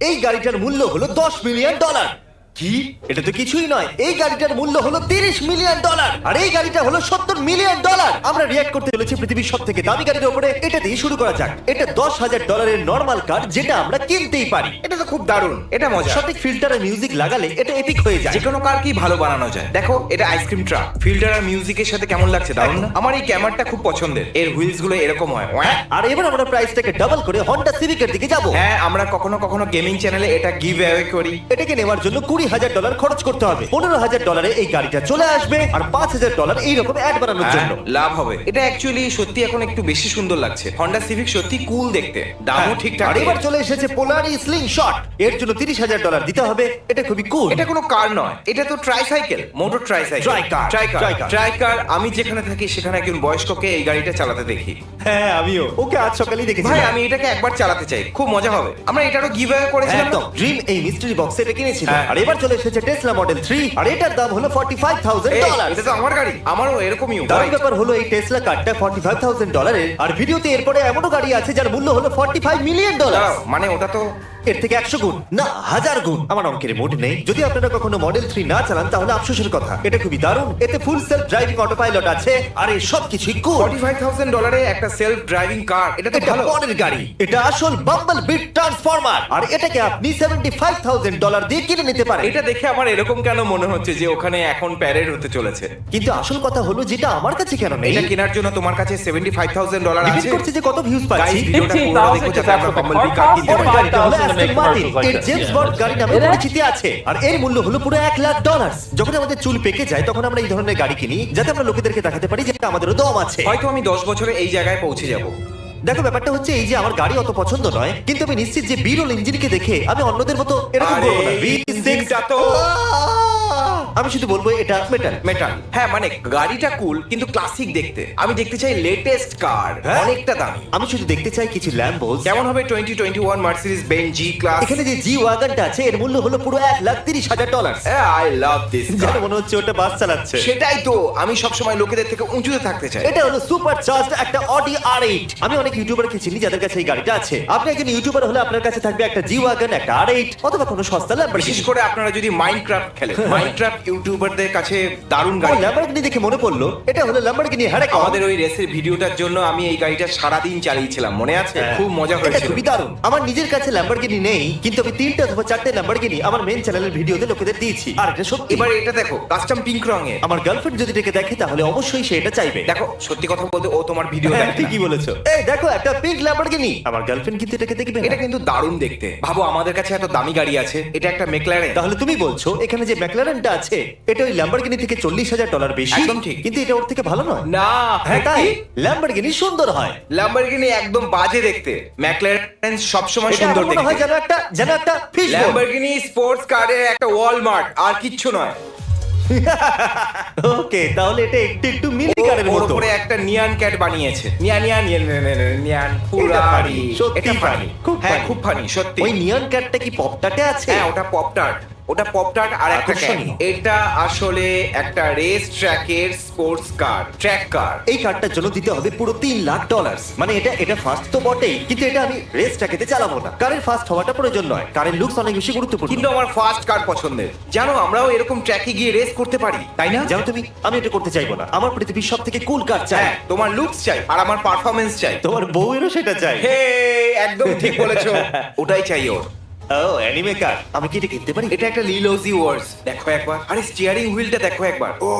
এই গাড়িটার মূল্য হলো দশ মিলিয়ন ডলার। কি? এটা তো কিছুই নয়। এই গাড়িটার মূল্য হলো তিরিশ মিলিয়ন ডলার। আর এই গাড়িটা হলো সত্তর মিলিয়ন ডলার। আমরা করতে চলেছি পৃথিবীর দামি গাড়ির উপরে এটা দিয়ে শুরু করা যাক। এটা দশ হাজার ডলারের নর্মাল কার যেটা আমরা কিনতেই পারি। এটা তো খুব দারুণ। এটা মজা। সঠিক ফিল্টার আর মিউজিক লাগালে এটা এপিক হয়ে যায়। যে কোনো কার কি ভালো বানানো যায়। দেখো এটা আইসক্রিম ট্রাক ফিল্টার আর মিউজিকের সাথে কেমন লাগছে? দারুণ না? আমার এই ক্যামেরাটা খুব পছন্দের। এর হুইলসগুলো এরকম হয়। আর এবার আমরা প্রাইসটাকে ডাবল করে হন্ডা সিভিকের দিকে যাব। হ্যাঁ আমরা কখনো কখনো গেমিং চ্যানেলে এটা গিভ অ্যাওয়ে করি। এটাকে নেওয়ার জন্য কুড়ি হাজার ডলার খরচ করতে হবে। পনেরো হাজার ডলারে এই গাড়িটা চলে আসবে আর পাঁচ হাজার ডলার এইরকম অ্যাড বানানোর হ্যাঁ, জন্য। লাভ হবে। এটা অ্যাকচুয়ালি সত্যি এখন একটু বেশি সুন্দর লাগছে। হন্ডা সিভিক সত্যি কুল দেখতে। দামও হ্যাঁ, ঠিকঠাক আর এবার চলে এসেছে পোলারি স্লিং শট এর জন্য তিরিশ হাজার ডলার দিতে হবে। এটা খুবই কুল এটা কোনো কার নয়। এটা তো tricycle motor tricycle tricar tricar আমি যেখানে থাকি সেখানে একজন বয়স্ককে এই গাড়িটা চালাতে দেখি। হ্যাঁ আমিও। ওকে আজ সকালেই দেখেছি ভাই আমি এটাকে একবার চালাতে চাই। খুব মজা হবে। আমরা এটারও গিভ অ্যাওয়ে করেছিলাম? একদম। ড্রিম এই মিস্ট্রি বক্সে এটা কিনেছিল হ্যাঁ। আর এবার চলে এসেছে টেসলা মডেল থ্রি আর এটার দাম হলো ফর্টি ফাইভ থাউজেন্ড এই, ডলার এটা তো আমার গাড়ি। আমারও এরকমই দারুণ ব্যাপার হলো এই টেসলা কারটা ফর্টি ফাইভ থাউজেন্ড ডলারের আর ভিডিওতে এরপরে এমনও গাড়ি আছে যার মূল্য হলো ফর্টি ফাইভ মিলিয়ন ডলার দাঁড়াও, মানে ওটা তো এর থেকে একশো গুণ না হাজার গুণ। আমার অঙ্কের মোট নেই। যদি আপনারা কখনো মডেল থ্রি না চালান তাহলে আফসোসের কথা। এটা খুবই দারুণ। এতে full self driving autopilot আছে আর এই সব কিছুই কুল ফর্টি ফাইভ থাউজেন্ড ডলারে একটা সেলফ ড্রাইভিং কার এটা তো এটা ভালো। পরের গাড়ি। এটা আসল বাম্বল বিট ট্রান্সফরমার আর এটাকে আপনি সেভেন্টি ফাইভ থাউজেন্ড ডলার দিয়ে কিনে নিতে পারেন। এটা দেখে আমার এরকম কেন মনে হচ্ছে যে ওখানে এখন প্যারেড হতে চলেছে? কিন্তু আসল কথা হলো যেটা আমার কাছে কেন নেই? এটা কেনার জন্য তোমার কাছে সেভেন্টি ফাইভ থাউজেন্ড ডলার আছে? করছে যে কত ভিউজ পাচ্ছি। ভিডিওটা পুরো দেখো যাতে আমরা বাম্বলবি কার কিনতে পারি গাড়িটা হলো 5,000 to make commercials like এর that. জেমস বন্ড গাড়ি নামে পরিচিতি আছে। আর এর মূল্য হলো পুরো এক লাখ ডলার যখন আমাদের চুল পেকে যায় তখন আমরা এই ধরনের গাড়ি কিনি যাতে আমরা লোকেদেরকে দেখাতে পারি যে আমাদেরও দম আছে। হয়তো আমি দশ বছরে এই জায়গায় পৌঁছে যাব। দেখো ব্যাপারটা হচ্ছে এই যে আমার গাড়ি অত পছন্দ নয় কিন্তু আমি নিশ্চিত যে বিরল ইঞ্জিনকে দেখে আমি অন্যদের মতো এরকম করব না। তো- আমি শুধু বলব এটা মেটাল মেটাল হ্যাঁ মানে গাড়িটা কুল কিন্তু ক্লাসিক দেখতে। আমি দেখতে চাই লেটেস্ট কার হ্যাঁ? অনেকটা দামি। আমি শুধু দেখতে চাই কিছু ল্যাম্বোস কেমন হবে twenty twenty one Mercedes Benz G class এখানে যে জি ওয়াগনটা আছে এর মূল্য হলো পুরো এক লাখ তিরিশ হাজার ডলার আই লাভ দিস যেন মনে হচ্ছে ওটা বাস চালাচ্ছে। সেটাই তো আমি সবসময় লোকেদের থেকে উঁচুতে থাকতে চাই। এটা হলো সুপার চার্জড একটা অডি আর এইট আমি অনেক ইউটিউবারকে চিনি যাদের কাছে এই গাড়িটা আছে। আপনি একজন ইউটিউবার হলে আপনার কাছে থাকবে একটা জি ওয়াগন একটা আর এইট অথবা কোনো সস্তা বিশেষ করে আপনারা যদি মাইনক্রাফট খেলেন মাইনক্রাফট ইউটিউবারদের কাছে দারুণ গাড়ি। ল্যাম্বরগিনি দেখে মনে পড়ল এটা হলো ল্যাম্বরগিনি হ্যারাকন আমাদের ওই রেসের ভিডিওটার জন্য আমি এই গাড়িটা সারাদিন চালিয়েছিলাম মনে আছে? হ্যাঁ। খুব মজা এটা হয়েছিল। খুবই দারুণ। আমার নিজের কাছে ল্যাম্বরগিনি নেই কিন্তু আমি তিনটে অথবা চারটে ল্যাম্বরগিনি আমার মেন চ্যানেলের ভিডিওতে লোকেদের দিয়েছি। আর এটা সত্যি। এবার এটা দেখো কাস্টম পিঙ্ক রঙের। আমার গার্লফ্রেন্ড যদি এটাকে দেখে তাহলে অবশ্যই সে এটা চাইবে। দেখো সত্যি কথা বলতে ও তোমার ভিডিও হ্যাঁ, দেখে। ঠিকই বলেছ। এই দেখো একটা পিঙ্ক ল্যাম্বরগিনি আমার গার্লফ্রেন্ড কিন্তু এটাকে দেখবে এটা কিন্তু দারুণ দেখতে। ভাবো আমাদের কাছে এত দামি গাড়ি আছে এটা একটা মেকলারেন তাহলে তুমি বলছো এখানে যে ম্যাকলারেনটা আছে এটা ওই ল্যাম্বরগিনি থেকে চল্লিশ হাজার ডলার বেশি। একদম ঠিক। কিন্তু এটা ওর থেকে ভালো নয়। না। হ্যাঁ তাই? ল্যাম্বরগিনি সুন্দর হয়। ল্যাম্বরগিনি একদম বাজে দেখতে। ম্যাকলারেন সবসময় এটা সুন্দর আমার মনে হয় যেন একটা যেন একটা ফিশ ল্যাম্বরগিনি স্পোর্টস কারের একটা ওয়ালমার্ট আর কিচ্ছু নয়। ওকে তাহলে এটা একটু একটু মিনি কারের ওর মতো। উপরে একটা নিয়ান ক্যাট বানিয়েছে। নিয়ান নিয়ান নিয়ান নিয়ান, নিয়ান, নিয়ান এটা পুরারি সত্যি এটা ফানি খুব হ্যাঁ funny। খুব ফানি সত্যি। ওই নিয়ন ক্যাটটা কি পপটাটে আছে? হ্যাঁ ওটা পপটার্ট ওটা পপটার্ট আর একটা ক্যাট এটা আসলে একটা রেস ট্র্যাকের স্পোর্টস কার ট্র্যাক কার এই কারটার জন্য দিতে হবে পুরো তিন লাখ ডলার মানে এটা এটা ফার্স্ট তো বটেই কিন্তু এটা আমি রেস ট্র্যাকেতে চালাবো না। কারের ফার্স্ট হওয়াটা প্রয়োজন নয়। কারের লুকস অনেক বেশি গুরুত্বপূর্ণ। কিন্তু আমার ফার্স্ট কার পছন্দের। জানো আমরাও এরকম ট্র্যাকে গিয়ে রেস করতে পারি। তাই না? জানো তুমি আমি এটা করতে চাইব না। আমার পৃথিবীর সব থেকে কুল কার চাই। হ্যাঁ তোমার লুকস চাই আর আমার পারফরমেন্স চাই। তোমার বউয়েরও সেটা চাই। হে একদম ঠিক বলেছ। ওটাই চাই ওর। ও অ্যানিমে কার আমি কি এটা কিনতে পারি? এটা একটা লিলোজি ওয়ার্ডস দেখো একবার। আরে স্টিয়ারিং হুইলটা দেখো একবার। ও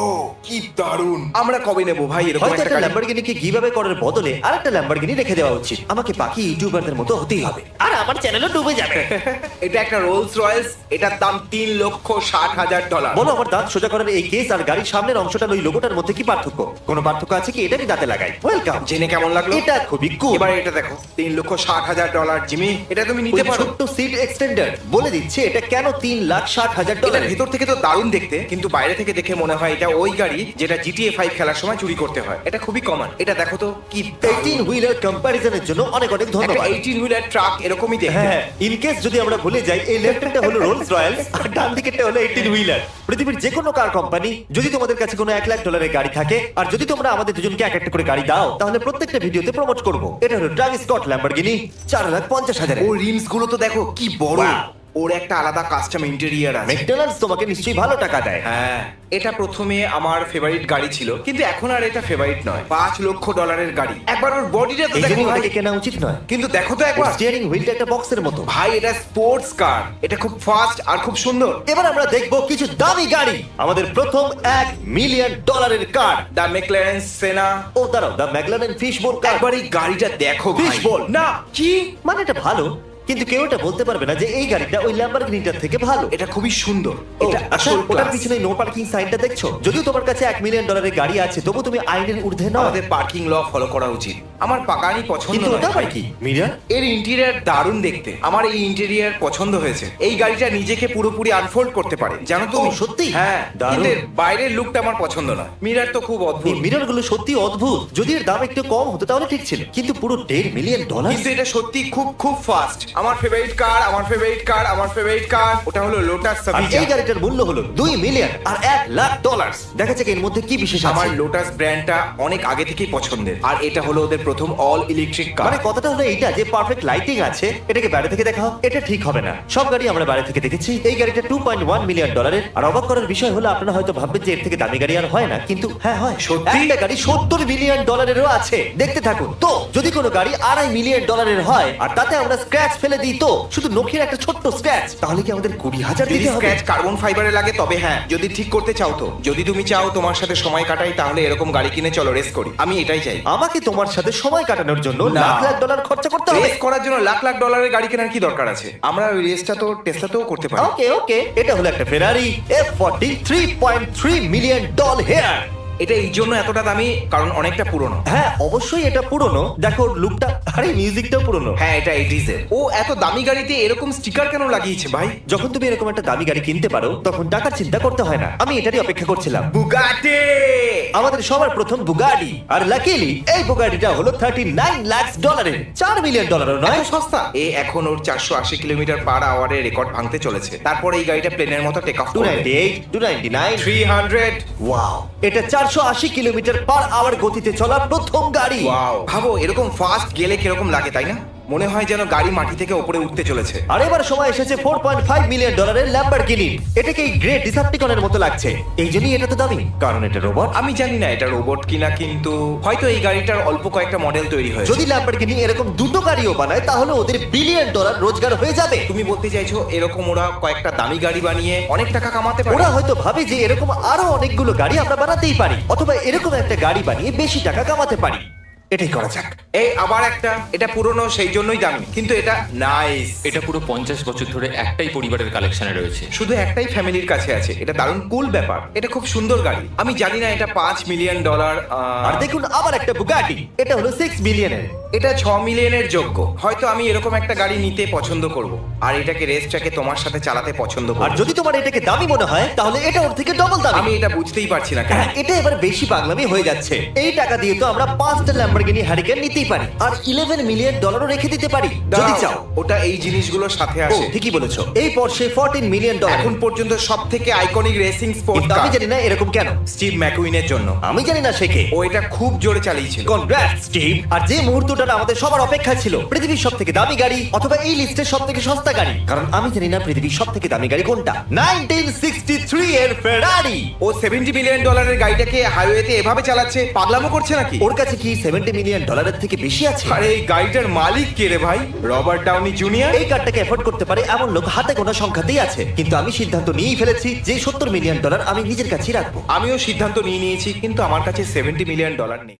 কি দারুণ। আমরা কবে নেব ভাই? এরকম হয়তো একটা একটা গাড়ি? ল্যাম্বরগিনিকে গিভাবে করার বদলে আরেকটা ল্যাম্বরগিনি রেখে দেওয়া উচিত। আমাকে বাকি ইউটিউবারদের মতো হতেই হবে। আর আমার চ্যানেলও ডুবে যাবে। এটা একটা রোলস রয়েলস এটার দাম তিন লক্ষ ষাট হাজার ডলার বলো আমার দাঁত সোজা করার এই কেস আর গাড়ির সামনের অংশটার ওই লোগোটার মধ্যে কি পার্থক্য? কোনো পার্থক্য আছে কি? এটা আমি দাঁতে লাগাই। ওয়েলকাম জেনে কেমন লাগল? এটা খুবই কুল এবার এটা দেখো। তিন লক্ষ ষাট হাজার ডলার জিমি এটা তুমি নিতে পারো। ছোট্ট সিট এক্সটেন্ডার বলে দিচ্ছে এটা কেন তিন লাখ ষাট হাজার ডলার ভেতর থেকে তো দারুণ দেখতে কিন্তু বাইরে থেকে দেখে মনে হয় এটা ওই গাড়ি যেটা জিটিএ ফাইভ খেলার সময় চুরি করতে হয়। এটা খুবই কমন এটা দেখো তো কি এইটিন হুইলার কম্পারিজনের জন্য অনেক অনেক ধন্যবাদ। এইটিন হুইলার ট্রাক এরকমই দেখতে। হ্যাঁ ইন কেস যদি আমরা ভুলে যাই এই লেফটেনটা হলো রোলস রয়্যালস আর ডান দিকেরটা হলো এইটিন হুইলার পৃথিবীর যে কোনো কার কোম্পানি যদি তোমাদের কাছে কোনো এক লাখ ডলারের গাড়ি থাকে আর যদি তোমরা আমাদের দুজনকে এক একটা করে গাড়ি দাও তাহলে প্রত্যেকটা ভিডিওতে প্রমোট করব। এটা হলো ট্রাভিস স্কট ল্যাম্বরগিনি চার লাখ পঞ্চাশ হাজার ও রিমসগুলো তো দেখো কি বড় Wow! ওর একটা আলাদা কাস্টম ইন্টেরিয়ার আছে। ম্যাকডোনাল্ডস তোমাকে নিশ্চয়ই ভালো টাকা দেয়। হ্যাঁ। এটা প্রথমে আমার ফেভারিট গাড়ি ছিল কিন্তু এখন আর এটা ফেভারিট নয়। পাঁচ লক্ষ ডলারের গাড়ি। একবার ওর বডিটা তো এই দেখো। জন্য ভাই ওটাকে কেনা উচিত নয়। কিন্তু দেখো তো একবার। স্টিয়ারিং হুইলটা একটা বক্সের মতো। ভাই এটা স্পোর্টস কার এটা খুব ফাস্ট আর খুব সুন্দর। এবার আমরা দেখব কিছু দামি গাড়ি। আমাদের প্রথম এক মিলিয়ন ডলারের কার দ্য মেকলারেন সেনা ও দাঁড়াও। The McLaren fish bowl car একবার এই গাড়িটা দেখো ভাই। Fishbowl। না কি? মানে এটা ভালো? কিন্তু কেউ এটা বলতে পারবে না যে এই গাড়িটা ওই ল্যাম্বরগিনিটার থেকে ভালো। এটা খুবই সুন্দর। ও, এটা আচ্ছা আসল ওটার class। পিছনে নো পার্কিং সাইনটা দেখছ? যদিও তোমার কাছে এক মিলিয়ন ডলারের গাড়ি আছে তবু তুমি আইনের ঊর্ধ্বে না আমাদের পার্কিং ল ফলো করা উচিত। আমার পাকানি পছন্দ কিন্তু ওটা আবার কি? মিরার এর ইন্টেরিয়ার দারুণ দেখতে। আমার এই ইন্টেরিয়ার পছন্দ হয়েছে। এই গাড়িটা নিজেকে পুরোপুরি আনফোল্ড করতে পারে জানো তো? ও, সত্যি? হ্যাঁ দারুণ। কিন্তু এর বাইরের লুকটা আমার পছন্দ না মিরার তো খুব এই অদ্ভুত। মিররগুলো সত্যি অদ্ভুত। যদি এর দাম একটু কম হতো তাহলে ঠিক ছিল। কিন্তু পুরো দেড় মিলিয়ন ডলার কিন্তু এটা সত্যি খুব খুব ফাস্ট আমার ফেভারিট কার আমার ফেভারিট কার আমার ফেভারিট কার ওটা হলো লোটাস আর সাভিজা এই গাড়িটার মূল্য হলো দুই মিলিয়ন আর এক লাখ ডলার দেখা যাক এর মধ্যে কি বিশেষ আমার লোটাস ব্র্যান্ডটা অনেক আগে থেকেই পছন্দের। আর এটা হলো ওদের প্রথম অল ইলেকট্রিক কার মানে কথাটা হলো এইটা যে পারফেক্ট লাইটিং আছে এটাকে বাইরে থেকে দেখাও এটা ঠিক হবে না। সব গাড়ি আমরা বাইরে থেকে দেখেছি। এই গাড়িটা টু পয়েন্ট ওয়ান মিলিয়ন ডলারের আর অবাক করার বিষয় হলো আপনারা হয়তো ভাববেন যে এর থেকে দামি গাড়ি আর হয় না কিন্তু হ্যাঁ হয়। সত্যি? একটা গাড়ি সত্তর মিলিয়ন ডলারেরও আছে। দেখতে থাকুন। তো যদি কোনো গাড়ি আড়াই মিলিয়ন ডলারের হয় আর তাতে আমরা স্ক্র্যাচ ফেলে দিই তো শুধু নখির একটা ছোট্ট স্ক্র্যাচ তাহলে কি আমাদের কুড়ি হাজার যদি দিতে হবে? স্ক্র্যাচ কার্বন ফাইবারে লাগে তবে হ্যাঁ যদি ঠিক করতে চাও তো। যদি তুমি চাও তোমার সাথে সময় কাটাই তাহলে এরকম গাড়ি কিনে চলো রেস করি। আমি এটাই চাই। আমাকে তোমার সাথে সময় কাটানোর জন্য না। লাখ লাখ ডলার খরচা করতে হবে। রেস করার জন্য লাখ লাখ ডলারের গাড়ি কেনার কি দরকার আছে? আমরা ওই রেসটা তো টেসলাতেও করতে পারি। ওকে ওকে এটা হলো একটা Ferrari F forty three point three million dollar here এটা এই জন্য এতটা দামি কারণ অনেকটা পুরনো। হ্যাঁ অবশ্যই এটা পুরনো। দেখো লুকটা আরে মিউজিকটাও পুরনো। হ্যাঁ এটা এইটিজ এর। ও এত দামি গাড়িতে এরকম স্টিকার কেন লাগিয়েছে ভাই? যখন তুমি এরকম একটা দামি গাড়ি কিনতে পারো তখন টাকার চিন্তা করতে হয় না। আমি এটারই অপেক্ষা করছিলাম। বুগাটে! আমাদের সবার প্রথম বুগাডি আর লাকিলি এই বুগাডিটা হলো থার্টি নাইন লাখ ডলারের চার মিলিয়ন ডলারও নয়। সস্তা? এ এখন ওর চারশো আশি কিলোমিটার পার আওয়ারে রেকর্ড ভাঙতে চলেছে। তারপর এই গাড়িটা প্লেনের মতো take off two ninety eight two ninety nine three hundred wow এটা চারশো আশি কিলোমিটার পার আওয়ার গতিতে চলা প্রথম গাড়ি। ভাবো এরকম ফাস্ট গেলে কীরকম লাগে তাই না? মনে হয় যেন গাড়ি মাটি থেকে উপরে উঠতে চলেছে। আর এবার সময় এসেছে ফোর পয়েন্ট ফাইভ মিলিয়ন ডলারের ল্যাম্বরগিনি এটাকে এই গ্রেট ডিসাপ্টিকনের মতো লাগছে। এই জন্যই এটা তো দামি। কারণ এটা রোবট আমি জানি না এটা রোবট কিনা কিন্তু হয়তো এই গাড়িটার অল্প কয়েকটা মডেল তৈরি হয়েছে। যদি ল্যাম্বরগিনি এরকম দুটো গাড়িও বানায় তাহলে ওদের বিলিয়ন ডলার রোজগার হয়ে যাবে। তুমি বলতে চাইছো এরকম ওরা কয়েকটা দামি গাড়ি বানিয়ে অনেক টাকা কামাতে পারে? ওরা হয়তো ভাবে যে এরকম আরও অনেকগুলো গাড়ি আমরা বানাতেই পারি অথবা এরকম একটা গাড়ি বানিয়ে বেশি টাকা কামাতে পারি। এটাই করা যাক। এই আবার একটা এটা পুরনো সেই জন্যই দামি কিন্তু এটা নাইস এটা পুরো পঞ্চাশ বছর ধরে একটাই পরিবারের কালেকশনে রয়েছে। শুধু একটাই ফ্যামিলির কাছে আছে এটা দারুণ কুল ব্যাপার এটা খুব সুন্দর গাড়ি। আমি জানি না এটা পাঁচ মিলিয়ন ডলার আর দেখুন আবার একটা বুগাটি এটা হলো সিক্স মিলিয়নের এটা ছ মিলিয়নের যোগ্য। হয়তো আমি এরকম একটা গাড়ি নিতে পছন্দ করব আর এটাকে রেসটাকে তোমার সাথে চালাতে পছন্দ আর করব যদি তোমার এটাকে দামি মনে হয় তাহলে এটা ওর থেকে ডবল দামি। আমি এটা বুঝতেই পারছি না কেন। হ্যাঁ এটা এবার বেশি পাগলামি হয়ে যাচ্ছে। এই টাকা দিয়ে তো আমরা পাঁচটা ল্যাম্বরগিনি হ্যারিকেন নিতেই পারি। আর ইলেভেন মিলিয়ন ডলারও রেখে দিতে পারি যদি দাঁড়াও, চাও। ওটা এই জিনিসগুলোর সাথে ও আসে। ঠিকই বলেছ। এই পর্ষে ফোরটিন মিলিয়ন ডলার এখন পর্যন্ত সব থেকে আইকনিক রেসিং স্পোর্ট কিন্তু আমি জানি না এরকম কেন। স্টিভ ম্যাকুইনের জন্য। আমি জানি না সে কে। ও এটা খুব জোরে চালিয়েছিল। কনগ্রাটস স্টিভ আর যে মুহূর্তটা আমাদের সবার অপেক্ষা ছিল। পৃথিবীর সব থেকে দামি গাড়ি অথবা এই লিস্টের সব থেকে সস্তা গাড়ি। কারণ আমি জানি না পৃথিবীর সব থেকে দামি গাড়ি কোনটা। 1963 এর ফেরারি ও সেভেন্টি মিলিয়ন ডলারের গাড়িটাকে হাইওয়েতে এভাবে চালাচ্ছে পাগলামো করছে নাকি? ওর কাছে কি 70 মিলিয়ন ডলারের থেকে বেশি আছে? আরে এই গাড়িটার মালিক কে রে ভাই? Robert Downey junior? এই কারটাকে এফোর্ড করতে পারে এমন লোক হাতে গোনা সংখ্যাতেই আছে। কিন্তু আমি সিদ্ধান্ত নিয়েই ফেলেছি যে সত্তর মিলিয়ন ডলার আমি নিজের কাছেই রাখব। আমিও সিদ্ধান্ত নিয়ে নিয়েছি কিন্তু আমার কাছে সেভেন্টি মিলিয়ন ডলার নেই।